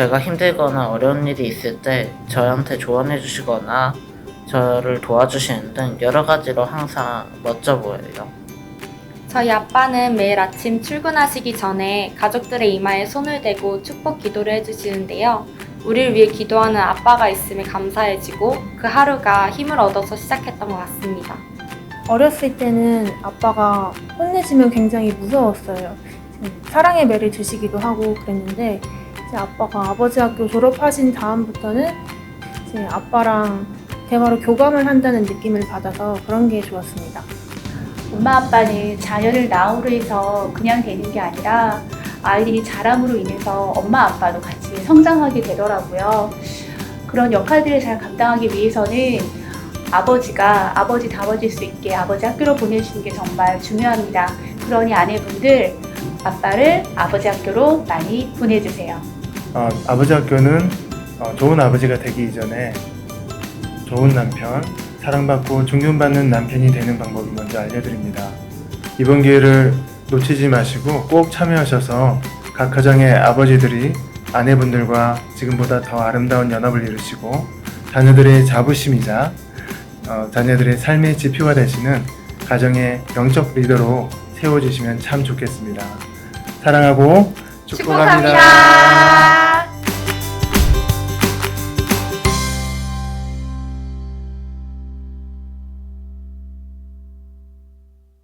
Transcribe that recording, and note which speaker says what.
Speaker 1: 제가 힘들거나 어려운 일이 있을 때 저한테 조언해 주시거나 저를 도와주시는 등 여러 가지로 항상 멋져 보여요.
Speaker 2: 저희 아빠는 매일 아침 출근하시기 전에 가족들의 이마에 손을 대고 축복 기도를 해주시는데요. 우리를 위해 기도하는 아빠가 있음에 감사해지고 그 하루가 힘을 얻어서 시작했던 것 같습니다.
Speaker 3: 어렸을 때는 아빠가 혼내시면 굉장히 무서웠어요. 사랑의 매를 드시기도 하고 그랬는데 이 제 아빠가 아버지 학교 졸업하신 다음부터는 이제 아빠랑 대화로 교감을 한다는 느낌을 받아서 그런 게 좋았습니다.
Speaker 4: 엄마 아빠는 자녀를 낳음으로 해서 그냥 되는 게 아니라 아이들이 자람으로 인해서 엄마 아빠도 같이 성장하게 되더라고요. 그런 역할들을 잘 감당하기 위해서는 아버지가 아버지 다워질 수 있게 아버지 학교로 보내주는 게 정말 중요합니다. 그러니 아내분들 아빠를 아버지 학교로 많이 보내주세요.
Speaker 5: 어, 아버지 학교는 어, 좋은 아버지가 되기 이전에 좋은 남편, 사랑받고 존경받는 남편이 되는 방법을 먼저 알려드립니다. 이번 기회를 놓치지 마시고 꼭 참여하셔서 각 가정의 아버지들이 아내분들과 지금보다 더 아름다운 연합을 이루시고 자녀들의 자부심이자 어, 자녀들의 삶의 지표가 되시는 가정의 영적 리더로 세워주시면 참 좋겠습니다. 사랑하고 축복합니다.
Speaker 2: 축복합니다.